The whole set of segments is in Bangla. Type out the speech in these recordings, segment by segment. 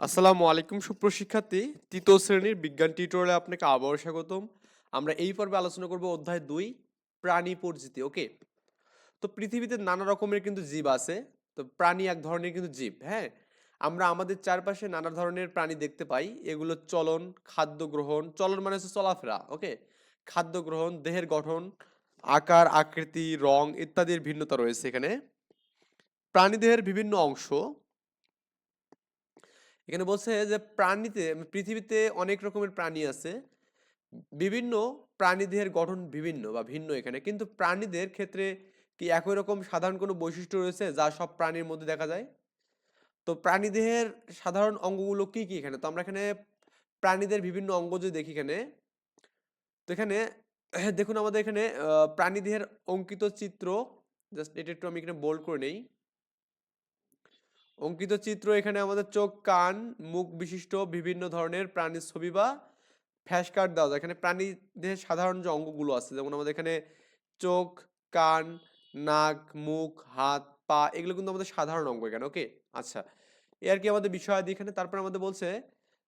আসসালামু আলাইকুম, সুপ্রশিক্ষার্থী। তৃতীয় শ্রেণির বিজ্ঞান টিউটোরিয়ালে আপনাকে আবারও স্বাগতম। আমরা এই পর্বে আলোচনা করব অধ্যায় দুই, প্রাণী পরিচিতি, ওকে? তো পৃথিবীতে নানা রকমের কিন্তু জীব আছে। তো প্রাণী এক ধরনের কিন্তু জীব হ্যাঁ? আমরা আমাদের চারপাশে নানা ধরনের প্রাণী দেখতে পাই। এগুলো চলন, খাদ্য গ্রহণ, চলন মানে হচ্ছে চলাফেরা, ওকে? খাদ্য গ্রহণ, দেহের গঠন, আকার, আকৃতি, রং ইত্যাদির ভিন্নতা রয়েছে এখানে। প্রাণীদেহের বিভিন্ন অংশ এখানে বলছে যে, প্রাণীতে, পৃথিবীতে অনেক রকমের প্রাণী আছে। বিভিন্ন প্রাণীদেহের গঠন বিভিন্ন বা ভিন্ন এখানে। কিন্তু প্রাণীদের ক্ষেত্রে কি একই রকম সাধারণ কোনো বৈশিষ্ট্য রয়েছে যা সব প্রাণীর মধ্যে দেখা যায়? তো প্রাণীদেহের সাধারণ অঙ্গগুলো কি কি এখানে? তো আমরা এখানে প্রাণীদের বিভিন্ন অঙ্গ যদি দেখি এখানে, তো এখানে, দেখুন আমাদের এখানে প্রাণীদেহের অঙ্কিত চিত্র জাস্ট এটা একটু আমি এখানে বোল্ড করে নেই। অঙ্কিত চিত্র এখানে আমাদের চোখ, কান, মুখ বিশিষ্ট বিভিন্ন ধরনের প্রাণীর ছবি বা ফ্ল্যাশ কার্ড দেওয়া যায়। এখানে প্রাণী দেহের সাধারণ যে অঙ্গগুলো আছে, যেমন আমাদের এখানে চোখ, কান, নাক, মুখ, হাত, পা, এগুলো কিন্তু আমাদের সাধারণ অঙ্গ এখানে, ওকে? আচ্ছা এ আর কি আমাদের বিষয় বিষয়াদি এখানে। তারপর আমাদের বলছে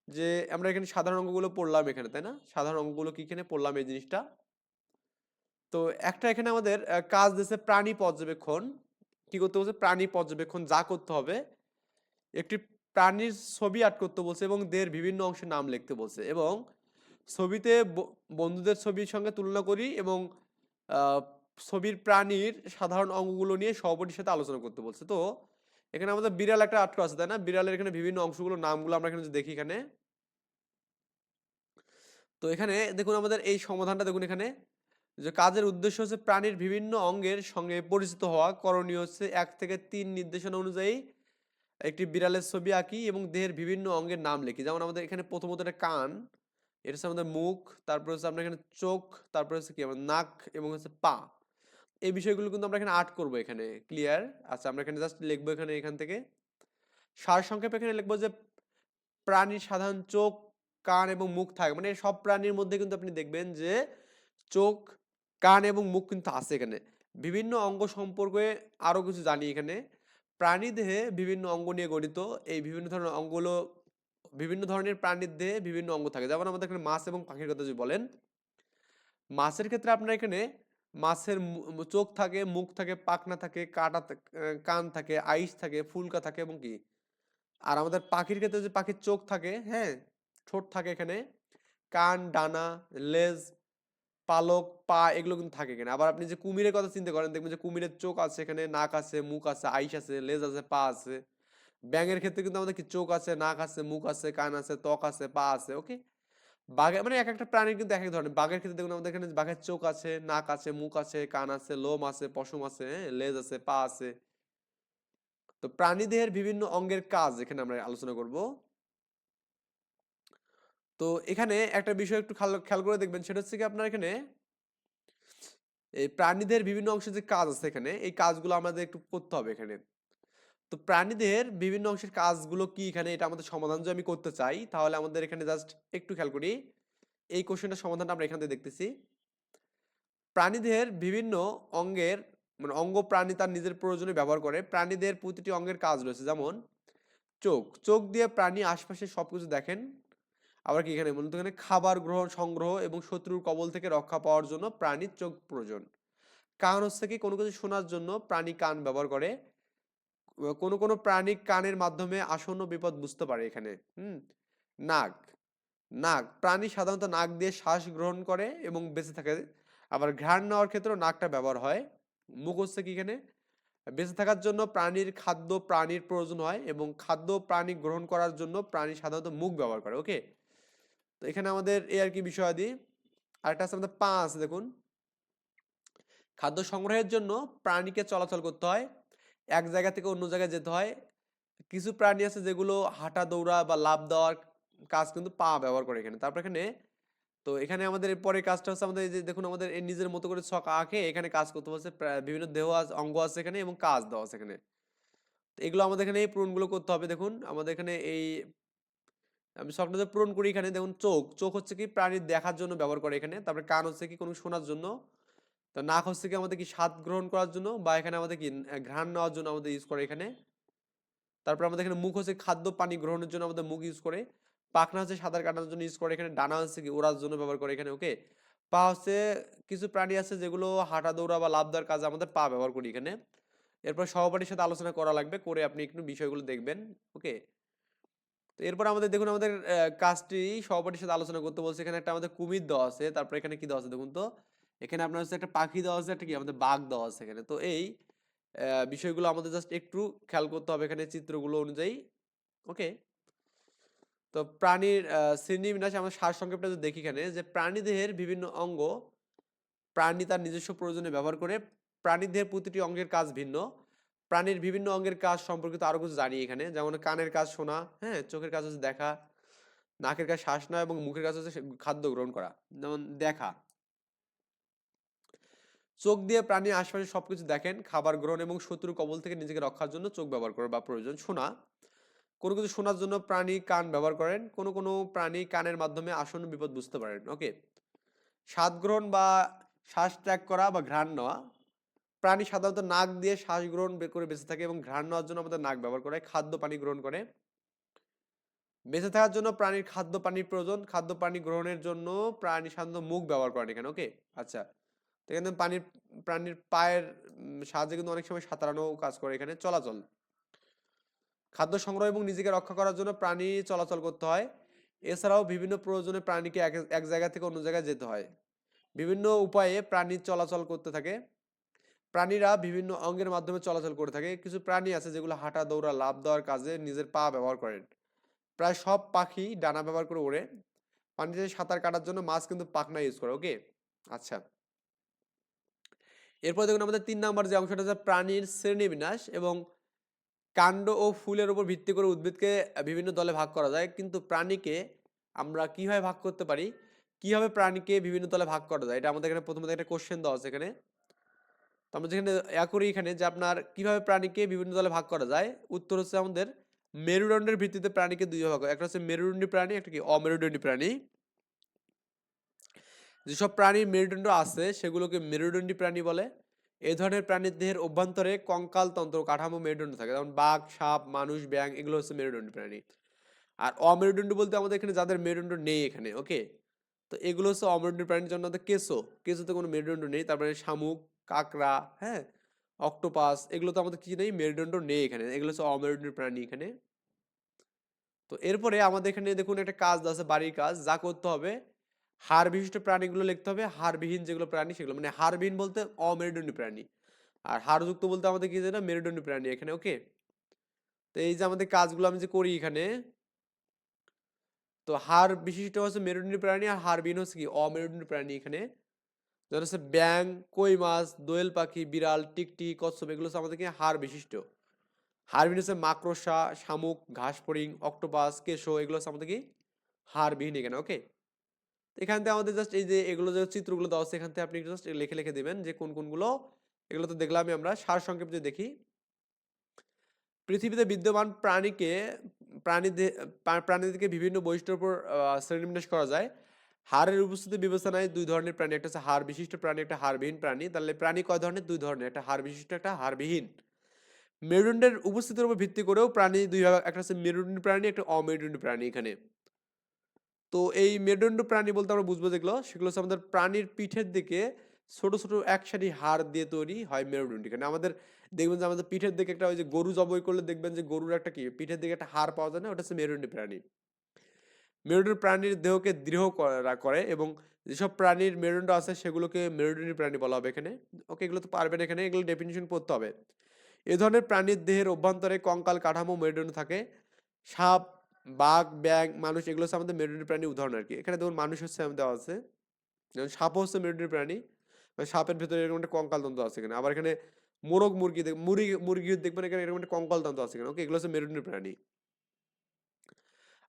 যে, আমরা এখানে সাধারণ অঙ্গগুলো পড়লাম এখানে, তাই না? সাধারণ অঙ্গগুলো কি এখানে? পড়লাম এই জিনিসটা। তো একটা এখানে আমাদের কাজ দিয়েছে প্রাণী পর্যবেক্ষণ। কি করতে বলছে? প্রাণী পর্যবেক্ষণ, যা করতে হবে একটি প্রাণীর ছবি আর্ট করতে বলছে এবং দেহের বিভিন্ন অংশের নাম লিখতে বলছে এবং ছবিতে বন্ধুদের ছবির সঙ্গে তুলনা করি এবং ছবির প্রাণীর সাধারণ অঙ্গগুলো নিয়ে সহপাঠীর সাথে আলোচনা করতে বলছে। তো এখানে আমাদের বিড়াল একটা আর্ট আছে, তাই না? বিড়ালের এখানে বিভিন্ন অংশগুলো, নামগুলো আমরা এখানে দেখি এখানে। তো এখানে দেখুন আমাদের এই সমাধানটা দেখুন এখানে, যে কাজের উদ্দেশ্য হচ্ছে প্রাণীর বিভিন্ন অঙ্গের সঙ্গে পরিচিত হওয়া। করণীয় হচ্ছে এক থেকে তিন নির্দেশনা অনুযায়ী একটি বিড়ালের ছবি আঁকি এবং দেহের বিভিন্ন অঙ্গের নাম লিখি। যেমন আমাদের এখানে প্রথমত একটা কান, এটা হচ্ছে আমাদের মুখ, তারপর হচ্ছে আমরা এখানে চোখ, তারপর হচ্ছে কি আমাদের নাক এবং হচ্ছে পা। এই বিষয়গুলো কিন্তু আমরা এখানে আর্ট করব এখানে, ক্লিয়ার? আচ্ছা আমরা এখানে জাস্ট লিখব এখানে, এখান থেকে। সার সংক্ষেপে এখানে লিখব যে প্রাণীর সাধারণ চোখ, কান এবং মুখ থাকে। মানে সব প্রাণীর মধ্যে কিন্তু আপনি দেখবেন যে চোখ, কান এবং মুখ কিন্তু আছে এখানে। বিভিন্ন অঙ্গ সম্পর্কে আরও কিছু জানি এখানে। প্রাণী দেহে বিভিন্ন অঙ্গ নিয়ে গঠিত। এই বিভিন্ন ধরনের অঙ্গগুলো, বিভিন্ন ধরনের প্রাণীর দেহে বিভিন্ন অঙ্গ থাকে। যেমন আমাদের এখানে মাছ এবং পাখির কথা যদি বলেন, মাছের ক্ষেত্রে আপনার এখানে মাছের চোখ থাকে, মুখ থাকে, পাখনা থাকে, কাটা কান থাকে, আইস থাকে, ফুলকা থাকে এবং কি? আর আমাদের পাখির ক্ষেত্রে যে পাখির চোখ থাকে হ্যাঁ ঠোঁট থাকে এখানে, কান, ডানা, লেজ পালক, পা এগুলো কিন্তু থাকে এখানে আবার আপনি যে কুমিরের কথা চিন্তা করেন, দেখবেন যে কুমিরের চোখ আছে এখানে, নাক আছে, মুখ আছে, আইস আছে, লেজ আছে, পা আছে। ব্যাঙের ক্ষেত্রে কিন্তু আমাদের কি চোখ আছে, নাক আছে, মুখ আছে, কান আছে, ত্বক আছে, পা আছে, ওকে? বাঘের মানে এক একটা প্রাণীর কিন্তু এক এক ধরনের। বাঘের ক্ষেত্রে দেখুন আমাদের এখানে বাঘের চোখ আছে, নাক আছে, মুখ আছে, কান আছে, লোম আছে, পশম আছে হ্যাঁ লেজ আছে, পা আছে। তো প্রাণী দেহের বিভিন্ন অঙ্গের কাজ এখানে আমরা আলোচনা করব। তো এখানে একটা বিষয় একটু খেয়াল করে দেখবেন, সেটা হচ্ছে কি আপনার এখানে এই প্রাণীদের বিভিন্ন অংশের যে কাজ আছে এখানে, এই কাজগুলো আমাদের একটু করতে হবে এখানে। তো প্রাণীদের বিভিন্ন অংশের কাজগুলো কি এখানে, এটা আমাদের সমাধান যদি আমি করতে চাই, তাহলে আমাদের এখানে জাস্ট একটু খেয়াল করি। এই কোশ্চেনটার সমাধানটা আমরা এখান থেকে দেখতেছি। প্রাণীদের বিভিন্ন অঙ্গের মানে অঙ্গ প্রাণী তার নিজের প্রয়োজনে ব্যবহার করে, প্রাণীদের প্রতিটি অঙ্গের কাজ রয়েছে। যেমন, চোখ। চোখ দিয়ে প্রাণী আশপাশে সবকিছু দেখেন আবার কি এখানে বলুন তো? এখানে খাবার গ্রহণ, সংগ্রহ এবং শত্রুর কবল থেকে রক্ষা পাওয়ার জন্য প্রাণীর চোখ প্রয়োজন। কান হচ্ছে কি কোনো কিছু শোনার জন্য প্রাণী কান ব্যবহার করে। কোনো কোনো প্রাণী কানের মাধ্যমে আসন্ন বিপদ বুঝতে পারে এখানে। হুম? নাক। নাক। প্রাণী সাধারণত নাক দিয়ে শ্বাস গ্রহণ করে এবং বেঁচে থাকে। আবার ঘ্রাণ নেওয়ার ক্ষেত্রেও নাকটা ব্যবহার হয়। মুখ হচ্ছে কি এখানে? বেঁচে থাকার জন্য প্রাণীর খাদ্য প্রাণীর প্রয়োজন হয় এবং খাদ্য প্রাণী গ্রহণ করার জন্য প্রাণী সাধারণত মুখ ব্যবহার করে। ওকে? এখানে আমাদের এই আর কি বিষয়াদি আরেকটা আছে আমাদের পা আছে, দেখুন। খাদ্য সংগ্রহের জন্য প্রাণীকে চলাচল করতে হয়। এক জায়গা থেকে অন্য জায়গায় যেতে হয়। কিছু প্রাণী আছে যেগুলো হাঁটা, দৌড়া বা লাফ দেওয়ার কাজ কিন্তু পা ব্যবহার করে এখানে। তারপর এখানে তো এখানে আমাদের পরের কাজটা হচ্ছে আমাদের যে, দেখুন আমাদের নিজের মতো করে ছক আঁকে, এখানে কাজ করতে হচ্ছে বিভিন্ন দেহ আছ- অঙ্গ আছে এখানে এবং কাজ দেওয়া আছে এখানে। তো এগুলো আমাদের এখানে এই পূরণগুলো করতে হবে। দেখুন আমাদের এখানে এই আমি স্বপ্নদের পূরণ করি এখানে, দেখুন চোখ। চোখ হচ্ছে কি প্রাণীর দেখার জন্য ব্যবহার করে এখানে। তারপরে কান হচ্ছে কি কোনো শোনার জন্য। তো নাক হচ্ছে কি আমাদের কি স্বাদ গ্রহণ করার জন্য বা এখানে আমাদের কি ঘ্রাণ নেওয়ার জন্য আমাদের ইউজ করে এখানে। তারপর আমাদের এখানে মুখ হচ্ছে খাদ্য পানি গ্রহণের জন্য আমাদের মুখ ইউজ করে। পাখনা হচ্ছে সাঁতার কাটানোর জন্য ইউজ করে এখানে। ডানা হচ্ছে কি ওড়ার জন্য ব্যবহার করে এখানে ওকে পা হচ্ছে কিছু প্রাণী আছে যেগুলো হাঁটা, দৌড়া বা লাভ দেওয়ার কাজে আমাদের পা ব্যবহার করি এখানে। এরপর সহপাঠীর সাথে আলোচনা করা লাগবে, করে আপনি একটু বিষয়গুলো দেখবেন ওকে তো এরপর আমাদের দেখুন, আমাদের কাজটি সহপাঠীর সাথে আলোচনা করতে বলছে। এখানে একটা আমাদের কুমির দেওয়া আছে। তারপর এখানে কি দেওয়া আছে দেখুন তো? এখানে আপনার হচ্ছে একটা পাখি দেওয়া আছে, একটা কি? আমাদের বাঘ দেওয়া আছে এখানে। তো এই বিষয়গুলো আমাদের জাস্ট একটু খেয়াল করতে হবে এখানে চিত্রগুলো অনুযায়ী। ওকে তো প্রাণীর শ্রেণীবিন্যাস আমরা সার সংক্ষেপটা যদি দেখি এখানে। যে প্রাণী দেহের বিভিন্ন অঙ্গ, প্রাণী তার নিজস্ব প্রয়োজনে ব্যবহার করে। প্রাণী দেহের প্রতিটি অঙ্গের কাজ ভিন্ন। প্রাণীর বিভিন্ন অঙ্গের কাজ সম্পর্কিত আরও কিছু জানি এখানে। যেমন কানের কাজ শোনা হ্যাঁ চোখের কাজ হচ্ছে দেখা, নাকের কাজ শ্বাস নেওয়া এবং মুখের কাজ হচ্ছে খাদ্য গ্রহণ করা। যেমন দেখা। চোখ দিয়ে প্রাণী আশপাশে সবকিছু দেখেন, খাবার গ্রহণ এবং শত্রু কবল থেকে নিজেকে রক্ষার জন্য চোখ ব্যবহার করা বা প্রয়োজন শোনা। কোনো কিছু শোনার জন্য প্রাণী কান ব্যবহার করেন, কোনো কোনো প্রাণী কানের মাধ্যমে আসন্ন বিপদ বুঝতে পারেন। ওকে। স্বাদ গ্রহণ বা শ্বাস ত্যাগ করা বা ঘ্রাণ নেওয়া প্রাণী সাধারণত নাক দিয়ে শ্বাস গ্রহণ করে বেঁচে থাকে এবং ঘ্রাণ নেওয়ার জন্য আমাদের নাক ব্যবহার করে, খাদ্য পানি গ্রহণ করে। বেঁচে থাকার জন্য প্রাণীর খাদ্য পানির প্রয়োজন। খাদ্য পানি গ্রহণের জন্য প্রাণী সাধারণত মুখ ব্যবহার করেন এখানে, ওকে? আচ্ছা। তো এখানে পানির, প্রাণীর পায়ের সাহায্যে কিন্তু অনেক সময় সাঁতারানো কাজ করে এখানে। চলাচল। খাদ্য সংগ্রহ এবং নিজেকে রক্ষা করার জন্য প্রাণী চলাচল করতে হয়। এছাড়াও বিভিন্ন প্রয়োজনে প্রাণীকে এক এক জায়গা থেকে অন্য জায়গায় যেতে হয়। বিভিন্ন উপায়ে প্রাণী চলাচল করতে থাকে। প্রাণীরা বিভিন্ন অঙ্গের মাধ্যমে চলাচল করে থাকে। কিছু প্রাণী আছে যেগুলো হাঁটা, দৌড়া লাভ দেওয়ার কাজে নিজের পা ব্যবহার করেন। প্রায় সব পাখি ডানা ব্যবহার করে ওড়ে। পানিতে সাঁতার কাটার জন্য মাছ কিন্তু পাখনা ইউজ করে ওকে আচ্ছা। এরপর দেখুন আমাদের তিন নাম্বার যে অংশটা হচ্ছে প্রাণীর শ্রেণীবিন্যাস এবং কাণ্ড ও ফুলের উপর ভিত্তি করে উদ্ভিদকে বিভিন্ন দলে ভাগ করা যায়। কিন্তু প্রাণীকে আমরা কীভাবে ভাগ করতে পারি? কীভাবে প্রাণীকে বিভিন্ন দলে ভাগ করা যায়? এটা আমাদের এখানে প্রথমত একটা কোশ্চেন দেওয়া আছে এখানে। আমরা যেখানে ইয়া করি এখানে যে আপনার কীভাবে প্রাণীকে বিভিন্ন দলে ভাগ করা যায়, উত্তর হচ্ছে আমাদের মেরুদণ্ডের ভিত্তিতে প্রাণীকে দুই ভাগ একটা হচ্ছে মেরুদণ্ডী প্রাণী, একটা কি অমেরুদণ্ডী প্রাণী। যেসব প্রাণীর মেরুদণ্ড আছে, সেগুলোকে মেরুদণ্ডী প্রাণী বলে। এ ধরনের প্রাণীর দেহের অভ্যন্তরে কঙ্কাল তন্ত্র কাঠামো মেরুদণ্ড থাকে। যেমন বাঘ, সাপ, মানুষ ব্যাং এগুলো হচ্ছে মেরুদণ্ডী প্রাণী। আর অমেরুদণ্ডী বলতে আমাদের এখানে যাদের মেরুদণ্ড নেই এখানে, ওকে? তো এগুলো হচ্ছে অমেরুদণ্ডী প্রাণীর জন্য আমাদের কেঁচো। কেঁচোতে কোনো মেরুদণ্ড নেই, তারপরে শামুক কাঁকড়া হ্যাঁ? অক্টোপাস, এগুলো তো আমাদের কি নেই? মেরুদণ্ড নেই এখানে। এগুলো হচ্ছে অমেরুদণ্ডী প্রাণী এখানে। তো এরপরে আমাদের এখানে দেখুন একটা কাজ আছে, বাড়ির কাজ। যা করতে হবে, হাড় বিশিষ্ট প্রাণীগুলো লিখতে হবে, হাড়বিহীন যেগুলো প্রাণী সেগুলো। মানে হাড়বিহীন বলতে অমেরুদণ্ডী প্রাণী। আর হাড়যুক্ত বলতে আমাদের কি যেটা মেরুদণ্ডী প্রাণী এখানে, ওকে? তো এই যে আমাদের কাজগুলো আমি যে করি এখানে, তো হাড় বিশিষ্ট হচ্ছে মেরুদণ্ডী প্রাণী আর হাড়বিহীন হচ্ছে কি? অমেরুদণ্ডী প্রাণী এখানে। যেমন হচ্ছে ব্যাং কই মাছ, দোয়েল পাখি, বিড়াল টিকটি কচ্ছপ, এগুলো হচ্ছে আমাদের কি হাড় বিশিষ্ট হাড়বিহীন হচ্ছে মাকড়সা, শামুক ঘাস ফড়িং অক্টোপাস কেশো এগুলো হচ্ছে আমাদের কি হাড়বিহীন এখানে ওকে এখান থেকে আমাদের জাস্ট এই যে এগুলো যে চিত্রগুলো দেওয়া আছে, এখান থেকে আপনি জাস্ট লিখে লিখে দেবেন যে কোন কোনগুলো, এগুলো তো দেখলামই আমরা, সার সংক্ষেপ যদি দেখি। পৃথিবীতে বিদ্যমান প্রাণীকে প্রাণীদের প্রাণীদেরকে বিভিন্ন বৈশিষ্ট্যের উপর শ্রেণীবিন্যাস করা যায়। হাড়ের উপস্থিতি বিবেচনায় দুই ধরনের প্রাণী, একটা হচ্ছে হাড় বিশিষ্ট প্রাণী, একটা হাড়বিহীন প্রাণী। তাহলে প্রাণী কয় ধরনের? দুই ধরনের, একটা হাড় বিশিষ্ট একটা হাড়বিহীন। মেরুদণ্ডের উপস্থিতির উপর ভিত্তি করেও প্রাণী দুই ভাগ, একটা হচ্ছে মেরুদণ্ডী প্রাণী, একটা অমেরুদণ্ডী প্রাণী এখানে। তো এই মেরুদণ্ড প্রাণী বলতে আমরা বুঝব যেগুলো, সেগুলো হচ্ছে আমাদের প্রাণীর পিঠের দিকে ছোট ছোট একসারি হাড় দিয়ে তৈরি হয় মেরুদণ্ড। এখানে আমাদের দেখবেন যে আমাদের পিঠের দিকে একটা ওই যে গরু জবই করলে দেখবেন যে গরুর একটা কি, পিঠের দিকে একটা হাড় পাওয়া যায় না, ওটা হচ্ছে মেরুদণ্ডী প্রাণী। মেরুদণ্ড প্রাণীর দেহকে দৃঢ় করা- এবং যেসব প্রাণীর মেরুদণ্ড আছে সেগুলোকে মেরুদণ্ডী প্রাণী বলা হবে এখানে। ওকে, এগুলো তো পারবেন এখানে, এগুলো ডেফিনিশন পড়তে হবে। এ ধরনের প্রাণীর দেহের অভ্যন্তরে কঙ্কাল, কাঠামো, মেরুদণ্ড থাকে। সাপ, বাঘ ব্যাং মানুষ এগুলো হচ্ছে আমাদের মেরুদণ্ডী প্রাণী উদাহরণ আর কি। এখানে দেখুন মানুষ হচ্ছে আমাদের দেওয়া আছে। যেমন সাপও হচ্ছে মেরুদণ্ডী প্রাণী। সাপের ভেতরে এরকম একটা কঙ্কাল তন্ত্র আছে এখানে। আবার এখানে মোরগ মুরগি দেখ- মুরগি মুরগি দেখবেন এখানে এরকম একটা কঙ্কাল তন্ত্র আছে এখানে। ওকে, এগুলো হচ্ছে মেরুদণ্ডী প্রাণী।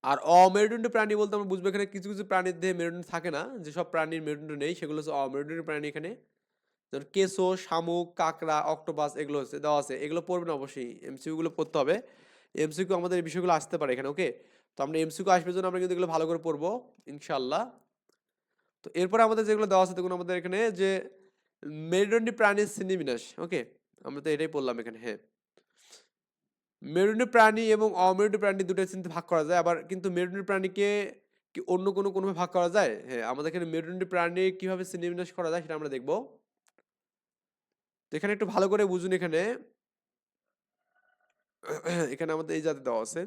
আর অমেরুদণ্ডী প্রাণী বলতে আমরা বুঝব এখানে কিছু কিছু প্রাণীর দেহে মেরুদণ্ড থাকে না যেসব প্রাণীর মেরুদণ্ড নেই, সেগুলো হচ্ছে অমেরুদণ্ডী প্রাণী এখানে। যেমন কেঁচো, শামুক, কাঁকড়া, অক্টোপাস এগুলো হচ্ছে, দেওয়া আছে। এগুলো পড়বেন অবশ্যই এমসিকিউ গুলো পড়তে হবে। এমসিকিউ আমাদের এই বিষয়গুলো আসতে পারে এখানে ওকে তো আমরা এমসিকিউ আসবে জন্য আমরা কিন্তু এগুলো ভালো করে পড়ব ইনশাল্লাহ তো এরপরে আমাদের যেগুলো দেওয়া আছে, দেখুন আমাদের এখানে যে মেরুদণ্ডী প্রাণীর শ্রেণীবিন্যাস ওকে আমরা তো এটাই পড়লাম এখানে হ্যাঁ। মেরুদণ্ডী প্রাণী এবং অমেরুদণ্ডী প্রাণী দুটো চিন্তা ভাগ করা যায়। আবার কিন্তু মেরুদণ্ডী প্রাণীকে কি অন্য কোনো কোনোভাবে ভাগ করা যায়? হ্যাঁ আমাদের এখানে মেরুদণ্ডী প্রাণী কীভাবে শ্রেণীবিন্যাস করা যায় সেটা আমরা দেখব। তো এখানে একটু ভালো করে বুঝুন এখানে। এখানে আমাদের এই জাতে দেওয়া আছে।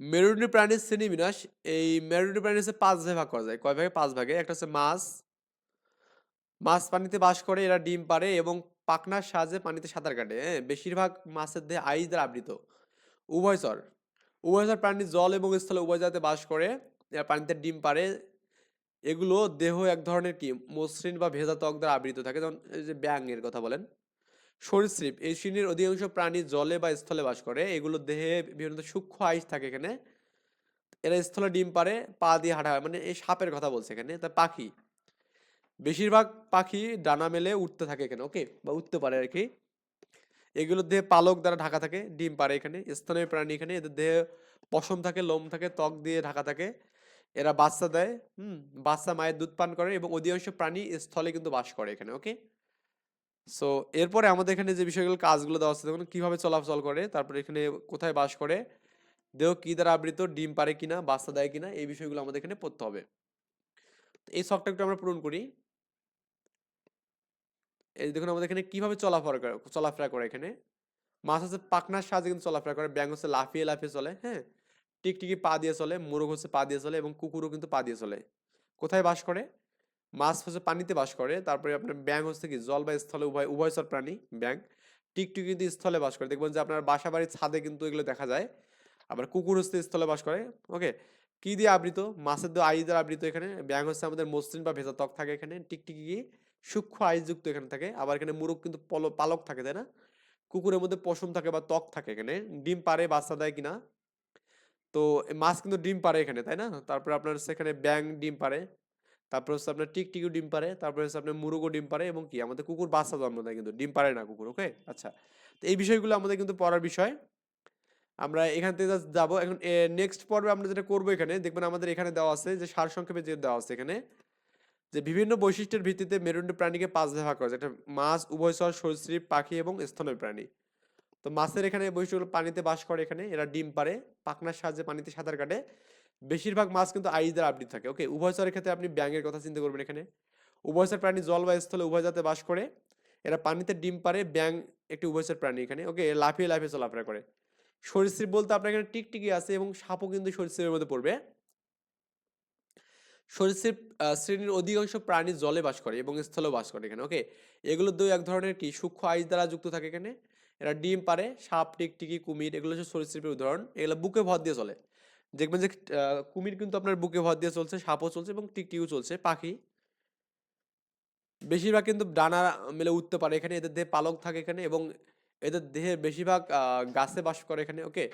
মেরুদণ্ডী প্রাণীর শ্রেণীবিন্যাস, এই মেরুদণ্ডী প্রাণী হচ্ছে পাঁচ ভাগে ভাগ করা যায়। কয় ভাগে? পাঁচ ভাগে। একটা হচ্ছে মাছ। মাছ পানিতে বাস করে, এরা ডিম পারে এবং পাখনার সাহায্যে পানিতে সাঁতার কাটে। হ্যাঁ বেশিরভাগ মাছের দেহে আইস দ্বারা আবৃত। উভয়চর উভয়চর প্রাণী জল এবং স্থলে উভয় জাতে বাস করে। পানিতে ডিম পারে এগুলো দেহ এক ধরনের কি? মসৃণ বা ভেজা ত্বক দ্বারা আবৃত থাকে। যেমন যে ব্যাঙের কথা বলেন। সরীসৃপ, এই শ্রেণির অধিকাংশ প্রাণী জলে বা স্থলে বাস করে। এগুলো দেহে বিভিন্ন সূক্ষ্ম আইস থাকে এখানে। এরা স্থলে ডিম পারে পা দিয়ে হাঁটা হয়। মানে এই সাপের কথা বলছে এখানে। তা পাখি? বেশিরভাগ পাখি ডানা মেলে উঠতে থাকে এখানে ওকে বা উঠতে পারে আর কি। এগুলোর দেহে পালক দ্বারা ঢাকা থাকে, ডিম পারে এখানে স্থানীয় প্রাণী এখানে, এদের দেহে পশম থাকে, লোম থাকে, ত্বক দিয়ে ঢাকা থাকে। এরা বাচ্চা দেয়, হুম, বাচ্চা মায়ের দুধ পান করে এবং অধিকাংশ প্রাণী স্থলে কিন্তু বাস করে এখানে ওকে সো এরপরে আমাদের এখানে যে বিষয়গুলো, কাজগুলো দেওয়া আছে দেখুন কীভাবে চলাচল করে, তারপরে এখানে কোথায় বাস করে, দেহ কি দ্বারা আবৃত, ডিম পারে কিনা, বাচ্চা দেয় কিনা, এই বিষয়গুলো আমাদের এখানে পড়তে হবে। এই শখটা একটু আমরা পূরণ করি। এই দেখুন, আমাদের এখানে কীভাবে চলাফেরা করে চলাফেরা করে এখানে? মাছ হচ্ছে পাখনার সাহায্যে কিন্তু চলাফেরা করে, ব্যাঙ হচ্ছে লাফিয়ে লাফিয়ে চলে হ্যাঁ? টিকটিকি পা দিয়ে চলে, মোরগ হচ্ছে পা দিয়ে চলে এবং কুকুরও কিন্তু পা দিয়ে চলে। কোথায় বাস করে? মাছ হচ্ছে পানিতে বাস করে, তারপরে আপনার ব্যাঙ হচ্ছে কি, জল বা স্থলে উভয়, উভয়চর প্রাণী, ব্যাঙ। টিকটিকি কিন্তু স্থলে বাস করে, দেখবেন যে আপনার বাসা বাড়ির ছাদে কিন্তু এগুলো দেখা যায়। আবার কুকুর হচ্ছে স্থলে বাস করে, ওকে? কি দিয়ে আবৃত? মাছের দিয়ে আই দ্বারা আবৃত এখানে, ব্যাঙ হচ্ছে আমাদের মসৃণ বা ভেজা ত্বক থাকে এখানে, টিকটিকি সূক্ষ্ম আইসযুক্ত এখানে থাকে। আবার এখানে মুরগ কিন্তু পল, পালক থাকে, তাই না? কুকুরের মধ্যে পশম থাকে বা ত্বক থাকে এখানে। ডিম পারে বাচ্চা দেয় কিনা? তো মাছ কিন্তু ডিম পারে এখানে, তাই না? তারপরে আপনার সেখানে ব্যাং ডিম পারে তারপর হচ্ছে আপনার টিকটিকিও ডিম পারে তারপরে হচ্ছে আপনার মুরগও ডিম পারে এবং কি? আমাদের কুকুর বাচ্চা জন্ম দেয় কিন্তু, ডিম পারে না কুকুর ওকে আচ্ছা তো এই বিষয়গুলো আমাদের কিন্তু পড়ার বিষয়। আমরা এখান থেকে just যাব। এখন নেক্সট পর্বে আমরা যেটা করব এখানে, দেখবেন আমাদের এখানে দেওয়া আছে যে সার সংক্ষেপে যে দেওয়া আছে এখানে যে বিভিন্ন বৈশিষ্ট্যের ভিত্তিতে মেরুদণ্ডী প্রাণীকে পাঁচ ভাগে ভাগ করা একটা মাছ উভয়চর সরীসৃপ, পাখি এবং স্তনের প্রাণী। তো মাছের এখানে বৈশিষ্ট্যগুলো পানিতে বাস করে এখানে। এরা ডিম পারে পাখনার সাহায্যে পানিতে সাঁতার কাটে। বেশিরভাগ মাছ কিন্তু আইস দ্বারা আবৃত থাকে। ওকে উভয়চরের ক্ষেত্রে আপনি ব্যাঙের কথা চিন্তা করবেন এখানে। উভয়চর প্রাণী জল বা স্থলে উভয় জাতে বাস করে। এরা পানিতে ডিম পারে ব্যাং একটি উভয়চর প্রাণী এখানে। ওকে লাফিয়ে লাফিয়ে চলাফেরা করে। সরীসৃপ বলতে আপনার এখানে টিকটিকি আছে এবং সাপও কিন্তু সরীসৃপের মধ্যে পড়বে। সরীসৃপ শ্রেণির অধিকাংশ প্রাণী জলে বাস করে এবং স্থলেও বাস করে এখানে ওকে এগুলো দুই এক ধরনের কি? সূক্ষ্ম আইস দ্বারা যুক্ত থাকে এখানে। এরা ডিম পারে সাপ টিকটিকি কুমির, এগুলো হচ্ছে সরীসৃপের উদাহরণ। এগুলো বুকে ভর দিয়ে চলে। দেখবেন যে কুমির কিন্তু আপনার বুকে ভর দিয়ে চলছে, সাপও চলছে এবং টিকটিকিও চলছে, পাখি। বেশিরভাগ কিন্তু ডানা মেলে উঠতে পারে এখানে, এদের দেহে পালক থাকে এখানে এবং এদের দেহে বেশিরভাগ গাছে বাস করে এখানে ওকে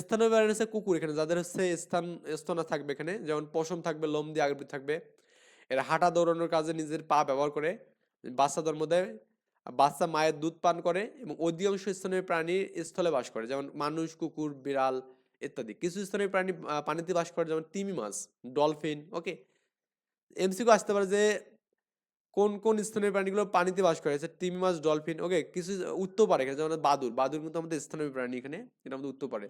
স্থানীয় প্রাণী হচ্ছে কুকুর এখানে, যাদের হচ্ছে স্থান, স্তনা থাকবে এখানে। যেমন পশম থাকবে, লোম দিয়ে আবৃত থাকবে। এরা হাঁটা দৌড়ানোর কাজে নিজের পা ব্যবহার করে বাচ্চা জন্ম দেয় বাচ্চা মায়ের দুধ পান করে এবং অধিকাংশ স্থানীয় প্রাণী স্থলে বাস করে, যেমন মানুষ, কুকুর, বিড়াল ইত্যাদি। কিছু স্থানীয় প্রাণী পানিতে বাস করে, যেমন তিমি মাছ, ডলফিন, ওকে? এমসিকিউ আসতে পারে যে কোন কোন স্থানীয় প্রাণীগুলো পানিতে বাস করে তিমি মাছ, ডলফিন, ওকে? কিছু উঠতেও পারে এখানে, যেমন বাদুর বাদুর কিন্তু আমাদের স্থানীয় প্রাণী এখানে এটা আমাদের উঠতেও পারে।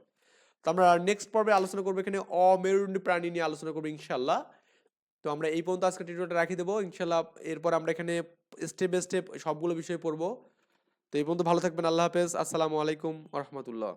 আমরা নেক্সট পর্বে আলোচনা করব এখানে অমেরুদণ্ডী প্রাণী নিয়ে আলোচনা করব ইনশাল্লাহ তো আমরা এই পর্যন্ত আজকে টিউটোরিয়ালটা রাখি দেবো ইনশাল্লাহ এরপর আমরা এখানে স্টেপ বাই স্টেপ সবগুলো বিষয়ে পড়ব। তো এই পর্যন্ত ভালো থাকবেন, আল্লাহ হাফেজ, আসসালামু আলাইকুম রহমতুল্লাহ।